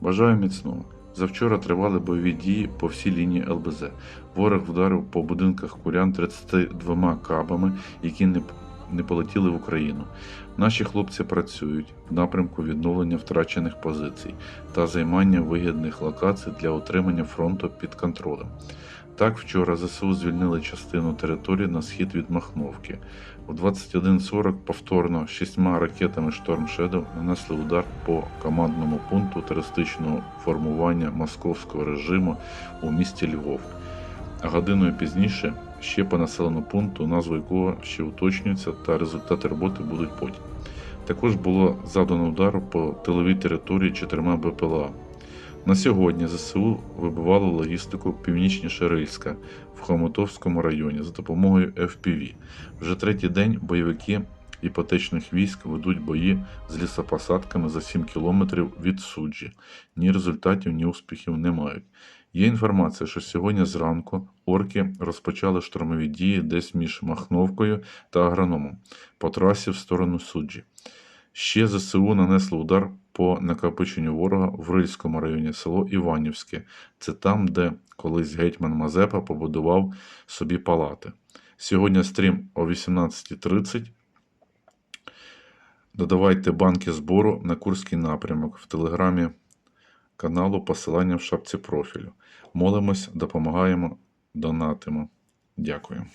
Бажаю міцного. Завчора тривали бойові дії по всій лінії ЛБЗ. Ворог вдарив по будинках курян 32 кабами, які не, не полетіли в Україну. Наші хлопці працюють в напрямку відновлення втрачених позицій та займання вигідних локацій для утримання фронту під контролем. Так, вчора ЗСУ звільнили частину території на схід від Махновки. У 21.40 повторно шістьма ракетами Шторм Shadow нанесли удар по командному пункту терористичного формування московського режиму у місті Львов. А годиною пізніше ще по населеному пункту, назву якого ще уточнюється, та результати роботи будуть потім. Також було завдано удару по тиловій території чотирма БПЛА. На сьогодні ЗСУ вибивало логістику північніше Рильська в Хомутовському районі за допомогою FPV. Вже третій день бойовики іпотечних військ ведуть бої з лісопосадками за 7 кілометрів від суджі. Ні результатів, ні успіхів не мають. Є інформація, що сьогодні зранку орки розпочали штурмові дії десь між Махновкою та агрономом по трасі в сторону суджі. Ще ЗСУ нанесли удар по накопиченню ворога в Рильському районі село Іванівське. Це там, де колись гетьман Мазепа побудував собі палати. Сьогодні стрім о 18.30. Додавайте банки збору на Курський напрямок в телеграмі каналу посилання в шапці профілю. Молимось, допомагаємо, донатимо. Дякую.